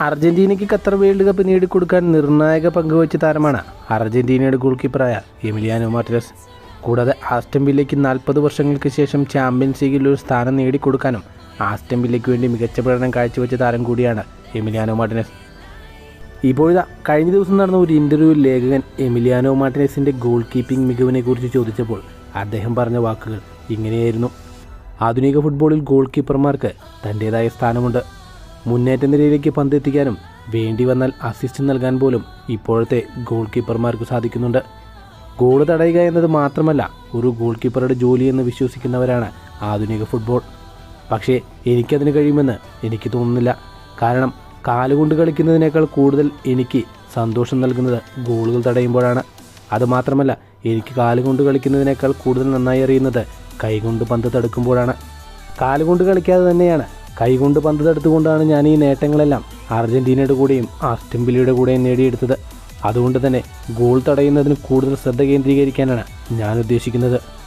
അർജന്റീനയ്ക്ക് Qatar world cup നേടിക്കൊടുക്കാൻ നിർണായക പങ്ക് പങ്കുവച്ച താരമാണ് അർജന്റീനയുടെ ഗോൾ കീപ്പറായ എമിലിയാനോ മാർട്ടിനസ്. കൂടാതെ ആസ്റ്റൻ വില്ലയ്ക്ക് നാൽപ്പത് വർഷങ്ങൾക്ക് ശേഷം ചാമ്പ്യൻസ് ലീഗിൽ ഒരു സ്ഥാനം നേടിക്കൊടുക്കാനും ആസ്റ്റൻ വില്ലയ്ക്ക് വേണ്ടി മികച്ച പ്രകടനം കാഴ്ചവെച്ച താരം കൂടിയാണ് എമിലിയാനോ മാർട്ടിനസ്. ഇപ്പോഴാ കഴിഞ്ഞ ദിവസം നടന്ന ഒരു ഇന്റർവ്യൂവിൽ ലേഖകൻ എമിലിയാനോ മാർട്ടിനസിന്റെ ഗോൾ കീപ്പിംഗ് മികവിനെക്കുറിച്ച് ചോദിച്ചപ്പോൾ അദ്ദേഹം പറഞ്ഞ വാക്കുകൾ ഇങ്ങനെയായിരുന്നു. ആധുനിക ഫുട്ബോളിൽ ഗോൾ കീപ്പർമാർക്ക് തന്റേതായ സ്ഥാനമുണ്ട്. മുന്നേറ്റ നിരയിലേക്ക് പന്തെത്തിക്കാനും വേണ്ടി വന്നാൽ അസിസ്റ്റ് നൽകാൻ പോലും ഇപ്പോഴത്തെ ഗോൾ കീപ്പർമാർക്ക് സാധിക്കുന്നുണ്ട്. ഗോൾ തടയുക എന്നത് മാത്രമല്ല ഒരു ഗോൾ കീപ്പറുടെ എന്ന് വിശ്വസിക്കുന്നവരാണ് ആധുനിക ഫുട്ബോൾ പക്ഷേ എനിക്കതിന് കഴിയുമെന്ന് എനിക്ക് തോന്നുന്നില്ല. കാരണം കാലുകൊണ്ട് കളിക്കുന്നതിനേക്കാൾ കൂടുതൽ എനിക്ക് സന്തോഷം നൽകുന്നത് ഗോളുകൾ തടയുമ്പോഴാണ്. അതുമാത്രമല്ല എനിക്ക് കാലുകൊണ്ട് കളിക്കുന്നതിനേക്കാൾ കൂടുതൽ നന്നായി അറിയുന്നത് കൈകൊണ്ട് പന്ത് തടുക്കുമ്പോഴാണ്. കാലുകൊണ്ട് കളിക്കാതെ തന്നെയാണ് കൈകൊണ്ട് പന്ത് തടുത്തുകൊണ്ടാണ് ഞാൻ ഈ നേട്ടങ്ങളെല്ലാം അർജന്റീനയുടെ കൂടെയും ആസ്റ്റൻ വില്ലയുടെ കൂടെയും നേടിയെടുത്തത്. അതുകൊണ്ട് തന്നെ ഗോൾ തടയുന്നതിന് കൂടുതൽ ശ്രദ്ധ കേന്ദ്രീകരിക്കാനാണ് ഞാൻ ഉദ്ദേശിക്കുന്നത്.